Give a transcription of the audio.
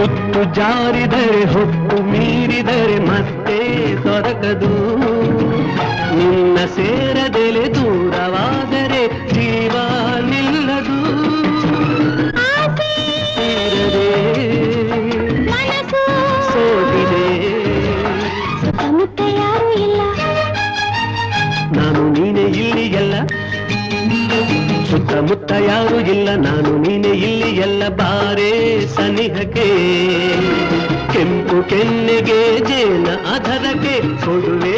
ಮಾತು ಜಾರಿದರೆ ಹೊತ್ತು ಮೀರಿದರೆ ಮತ್ತೆ ಸೊರಗದು ನಿನ್ನ ಸೇರದೆಲೆ ದೂರವಾದರೆ ಜೀವ ನಿಲ್ಲದು. ಸೋತಿದೆ. ನಾನು ನೀನೆ ಇಲ್ಲಿ ಎಲ್ಲ ಸುತ್ತಮುತ್ತ ಯಾರು ಇಲ್ಲ ನಾನು ನೀನೆ ಇಲ್ಲಿ ಎಲ್ಲ ಬಾರೇ ಸನಿಹಕ್ಕೆ. ಕೆಂಪು ಕೆನ್ನೆಗೆ ಜೇನ ಅಧರಕ್ಕೆ ಕೊಡುವೆ